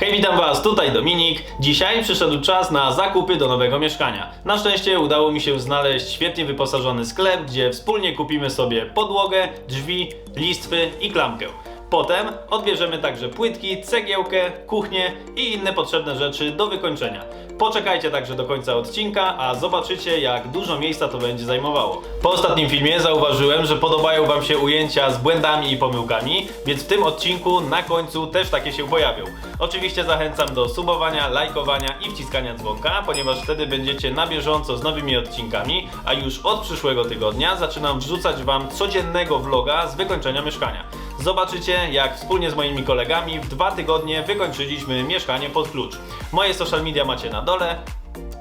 Hej, witam Was, tutaj Dominik. Dzisiaj przyszedł czas na zakupy do nowego mieszkania. Na szczęście udało mi się znaleźć świetnie wyposażony sklep, gdzie wspólnie kupimy sobie podłogę, drzwi, listwy i klamkę. Potem odbierzemy także płytki, cegiełkę, kuchnię i inne potrzebne rzeczy do wykończenia. Poczekajcie także do końca odcinka, a zobaczycie jak dużo miejsca to będzie zajmowało. Po ostatnim filmie zauważyłem, że podobają Wam się ujęcia z błędami i pomyłkami, więc w tym odcinku na końcu też takie się pojawią. Oczywiście zachęcam do subowania, lajkowania i wciskania dzwonka, ponieważ wtedy będziecie na bieżąco z nowymi odcinkami, a już od przyszłego tygodnia zaczynam wrzucać Wam codziennego vloga z wykończenia mieszkania. Zobaczycie, jak wspólnie z moimi kolegami w dwa tygodnie wykończyliśmy mieszkanie pod klucz. Moje social media macie na dole.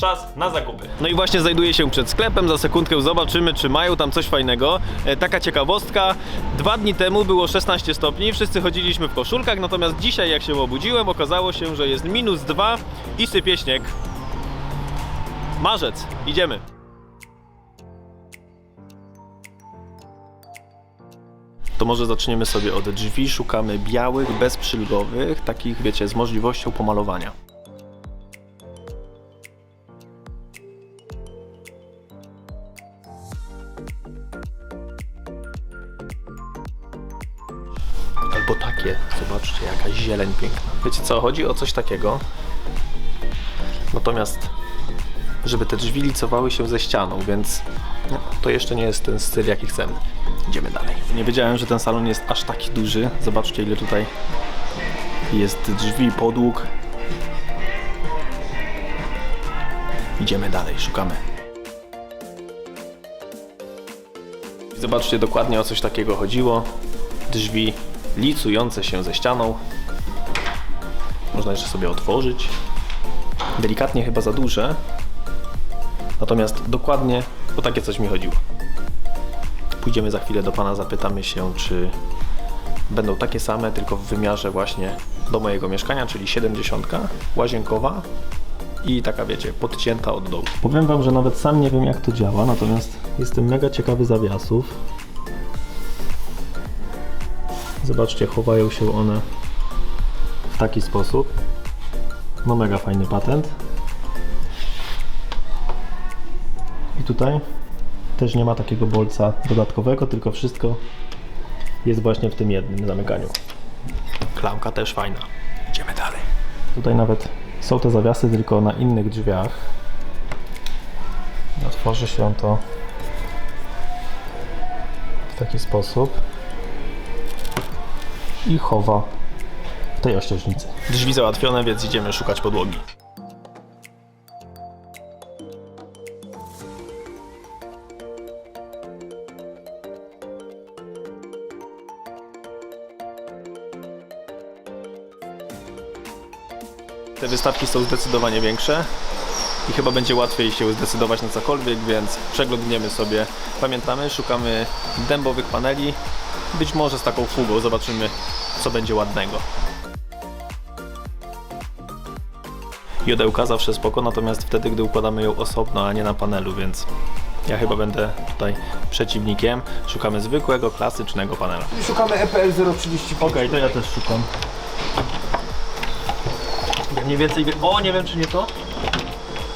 Czas na zakupy. No i właśnie znajduję się przed sklepem. Za sekundkę zobaczymy, czy mają tam coś fajnego. E, taka ciekawostka. Dwa dni temu było 16 stopni, wszyscy chodziliśmy w koszulkach, natomiast dzisiaj, jak się obudziłem, okazało się, że jest minus 2 i sypie śnieg. Marzec, idziemy. To może zaczniemy sobie od drzwi. Szukamy białych, bezprzylgowych, takich, wiecie, z możliwością pomalowania. Albo takie, zobaczcie, jaka zieleń piękna. Wiecie co, chodzi o coś takiego. Natomiast, żeby te drzwi licowały się ze ścianą, więc no, to jeszcze nie jest ten styl, jaki chcemy. Idziemy dalej. Nie wiedziałem, że ten salon jest aż taki duży. Zobaczcie, ile tutaj jest drzwi, podłóg. Idziemy dalej, szukamy. Zobaczcie dokładnie o coś takiego chodziło. Drzwi licujące się ze ścianą. Można jeszcze sobie otworzyć. Delikatnie chyba za duże. Natomiast dokładnie o takie coś mi chodziło. Pójdziemy za chwilę do Pana, zapytamy się, czy będą takie same, tylko w wymiarze właśnie do mojego mieszkania, czyli 70, łazienkowa i taka wiecie, podcięta od dołu. Powiem Wam, że nawet sam nie wiem jak to działa, natomiast jestem mega ciekawy zawiasów. Zobaczcie, chowają się one w taki sposób. No mega fajny patent. I tutaj też nie ma takiego bolca dodatkowego, tylko wszystko jest właśnie w tym jednym zamykaniu. Klamka też fajna. Idziemy dalej. Tutaj nawet są te zawiasy, tylko na innych drzwiach. Otworzy się to w taki sposób i chowa w tej ościeżnicy. Drzwi załatwione, więc idziemy szukać podłogi. Te wystawki są zdecydowanie większe i chyba będzie łatwiej się zdecydować na cokolwiek, więc przeglądniemy sobie. Pamiętamy, szukamy dębowych paneli, być może z taką fugą, zobaczymy co będzie ładnego. Jodełka zawsze spoko, natomiast wtedy, gdy układamy ją osobno, a nie na panelu, więc ja chyba będę tutaj przeciwnikiem. Szukamy zwykłego, klasycznego panela. Szukamy EPL 035. Okej, to ja też szukam. Ja mniej więcej wie... O, nie wiem czy nie to?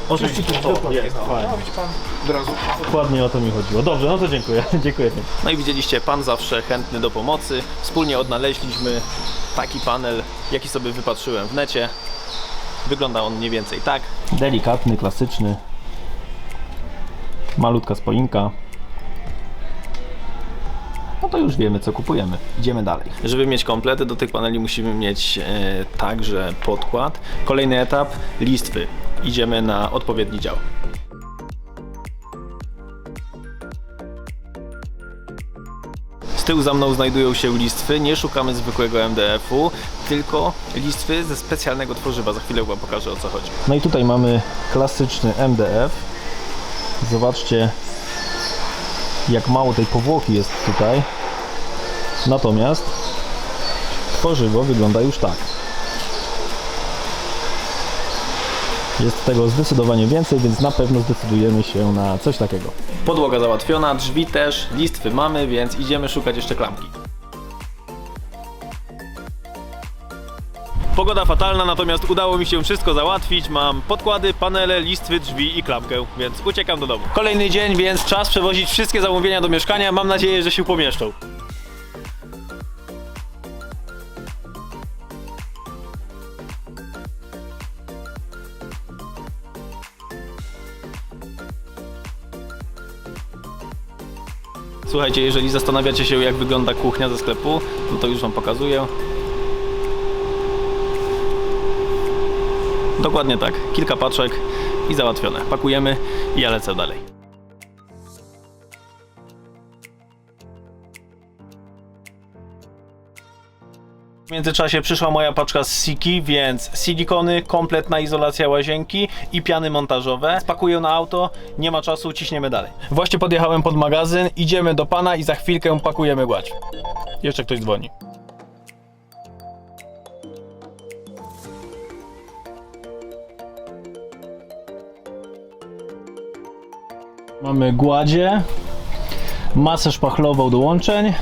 Oczywiście to jest, fajnie. Widzi pan od razu. Dokładnie o to mi chodziło. Dobrze, no to dziękuję. dziękuję. No i widzieliście, pan zawsze chętny do pomocy. Wspólnie odnaleźliśmy taki panel, jaki sobie wypatrzyłem w necie. Wygląda on mniej więcej tak. Delikatny, klasyczny. Malutka spoinka. No to już wiemy, co kupujemy. Idziemy dalej. Żeby mieć komplet, do tych paneli musimy mieć e, także podkład. Kolejny etap, listwy. Idziemy na odpowiedni dział. Z tyłu za mną znajdują się listwy. Nie szukamy zwykłego MDF-u, tylko listwy ze specjalnego tworzywa. Za chwilę Wam pokażę o co chodzi. No i tutaj mamy klasyczny MDF. Zobaczcie, jak mało tej powłoki jest tutaj. Natomiast tworzywo wygląda już tak. Jest tego zdecydowanie więcej, więc na pewno zdecydujemy się na coś takiego. Podłoga załatwiona, drzwi też, listwy mamy, więc idziemy szukać jeszcze klamki. Pogoda fatalna, natomiast udało mi się wszystko załatwić. Mam podkłady, panele, listwy, drzwi i klapkę, więc uciekam do domu. Kolejny dzień, więc czas przewozić wszystkie zamówienia do mieszkania. Mam nadzieję, że się pomieszczą. Słuchajcie, jeżeli zastanawiacie się jak wygląda kuchnia ze sklepu, no to już wam pokazuję. Dokładnie tak, kilka paczek i załatwione. Pakujemy i ja lecę dalej. W międzyczasie przyszła moja paczka z Siki, więc silikony, kompletna izolacja łazienki i piany montażowe. Spakuję na auto, nie ma czasu, ciśniemy dalej. Właśnie podjechałem pod magazyn, idziemy do pana i za chwilkę pakujemy gładź. Jeszcze ktoś dzwoni. Mamy gładzie, masę szpachlową do łączeń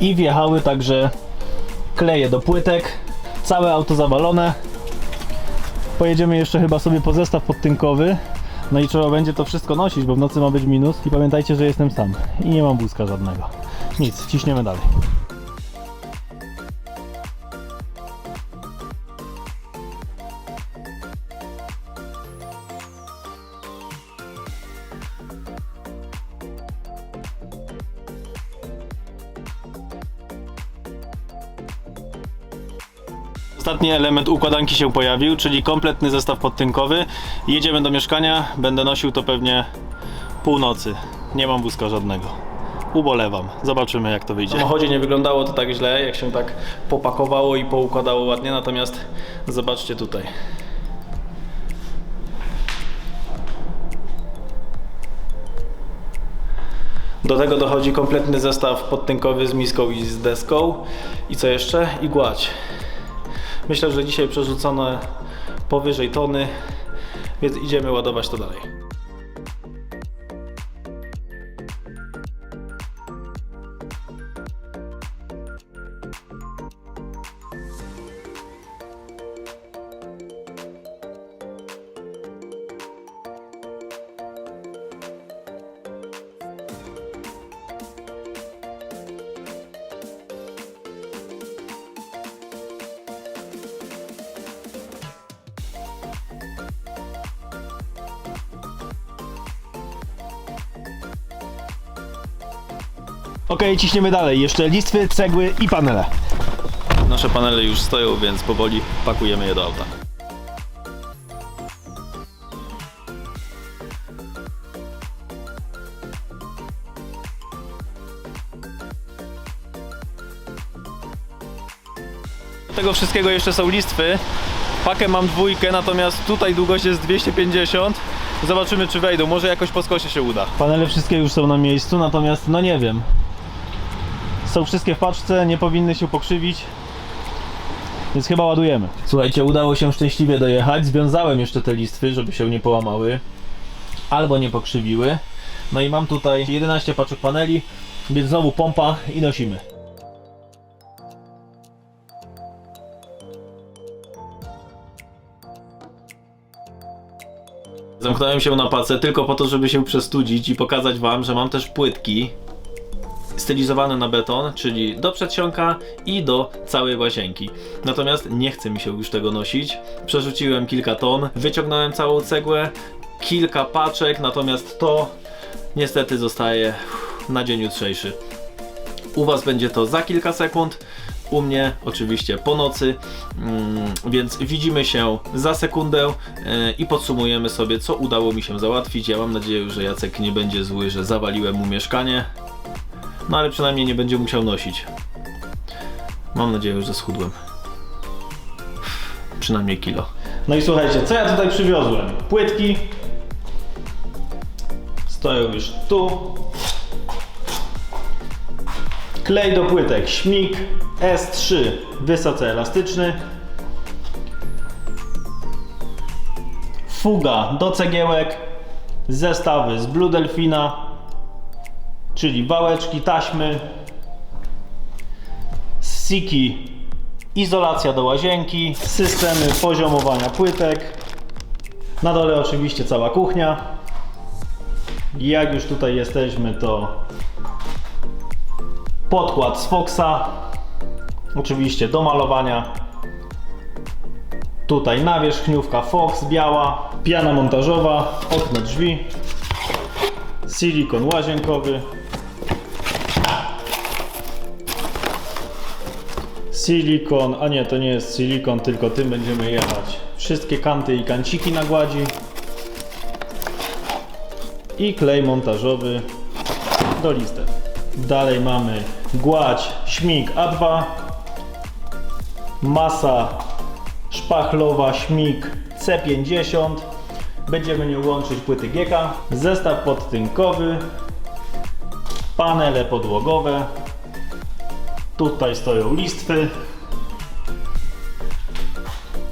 i wjechały także kleje do płytek, całe auto zawalone. Pojedziemy jeszcze chyba sobie po zestaw podtynkowy. No i trzeba będzie to wszystko nosić, bo w nocy ma być minus. I pamiętajcie, że jestem sam i nie mam wózka żadnego. Nic, ciśniemy dalej. Ostatni element układanki się pojawił, czyli kompletny zestaw podtynkowy. Jedziemy do mieszkania, będę nosił to pewnie północy. Nie mam wózka żadnego. Ubolewam. Zobaczymy jak to wyjdzie. W samochodzie nie wyglądało to tak źle, jak się tak popakowało i poukładało ładnie, natomiast zobaczcie tutaj. Do tego dochodzi kompletny zestaw podtynkowy z miską i z deską. I co jeszcze? I gładź. Myślę, że dzisiaj przerzucone powyżej tony, więc idziemy ładować to dalej. Ok, ciśniemy dalej. Jeszcze listwy, cegły i panele. Nasze panele już stoją, więc powoli pakujemy je do auta. tego wszystkiego jeszcze są listwy. Pakę mam dwójkę, natomiast tutaj długość jest 250. Zobaczymy czy wejdą, może jakoś po skosie się uda. Panele wszystkie już są na miejscu, natomiast no nie wiem. Są wszystkie w paczce, nie powinny się pokrzywić. Więc chyba ładujemy. Słuchajcie, udało się szczęśliwie dojechać. Związałem jeszcze te listwy, żeby się nie połamały. Albo nie pokrzywiły. No i mam tutaj 11 paczek paneli, więc znowu pompa i nosimy. Zamknąłem się na pacę tylko po to, żeby się przestudzić i pokazać wam, że mam też płytki stylizowane na beton, czyli do przedsionka i do całej łazienki. Natomiast nie chce mi się już tego nosić. Przerzuciłem kilka ton, wyciągnąłem całą cegłę, kilka paczek, natomiast to niestety zostaje na dzień jutrzejszy. U Was będzie to za kilka sekund, u mnie oczywiście po nocy, mm, więc widzimy się za sekundę e, i podsumujemy sobie, co udało mi się załatwić. Ja mam nadzieję, że Jacek nie będzie zły, że zawaliłem mu mieszkanie, no ale przynajmniej nie będzie musiał nosić. Mam nadzieję, że schudłem. Przynajmniej kilo. No i słuchajcie, co ja tutaj przywiozłem? Płytki. Stoją już tu. Klej do płytek, śmig S3 wysoce elastyczny. Fuga do cegiełek, zestawy z Blue Delfina, czyli wałeczki, taśmy, Siki izolacja do łazienki, systemy poziomowania płytek. Na dole oczywiście cała kuchnia. Jak już tutaj jesteśmy, to podkład z Foxa. Oczywiście do malowania. Tutaj nawierzchniówka Fox biała, piana montażowa, okno drzwi, silikon łazienkowy, silikon, a nie, to nie jest silikon, tylko tym będziemy jechać. Wszystkie kanty i kanciki na gładzi i klej montażowy do listew. Dalej mamy gładź śmig A2, masa szpachlowa śmig C50. Będziemy nią łączyć płyty GK, zestaw podtynkowy, panele podłogowe. Tutaj stoją listwy.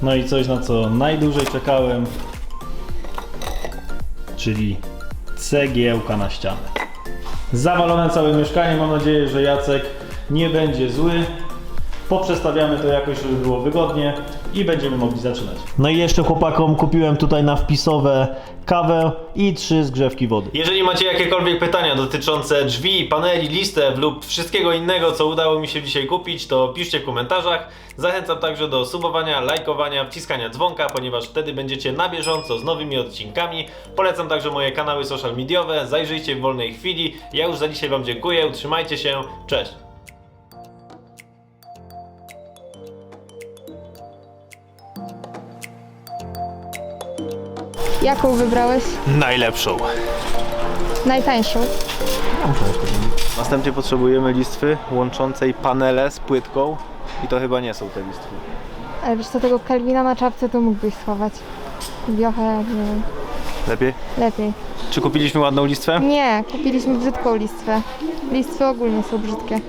No i coś na co najdłużej czekałem, czyli cegiełka na ścianę. Zawalone całe mieszkanie, mam nadzieję, że Jacek nie będzie zły. Poprzestawiamy to jakoś, żeby było wygodnie i będziemy mogli zaczynać. No i jeszcze chłopakom kupiłem tutaj na wpisowe kawę i trzy zgrzewki wody. Jeżeli macie jakiekolwiek pytania dotyczące drzwi, paneli, listew lub wszystkiego innego, co udało mi się dzisiaj kupić, to piszcie w komentarzach. Zachęcam także do subowania, lajkowania, wciskania dzwonka, ponieważ wtedy będziecie na bieżąco z nowymi odcinkami. Polecam także moje kanały social mediowe, zajrzyjcie w wolnej chwili. Ja już za dzisiaj Wam dziękuję, trzymajcie się, cześć! Jaką wybrałeś? Najlepszą. Najtańszą. Następnie potrzebujemy listwy łączącej panele z płytką i to chyba nie są te listwy. Ale wiesz co, tego Kelvina na czapce to mógłbyś schować. Biochę, nie wiem, Lepiej? lepiej. Czy kupiliśmy ładną listwę? Nie, kupiliśmy brzydką listwę. Listwy ogólnie są brzydkie.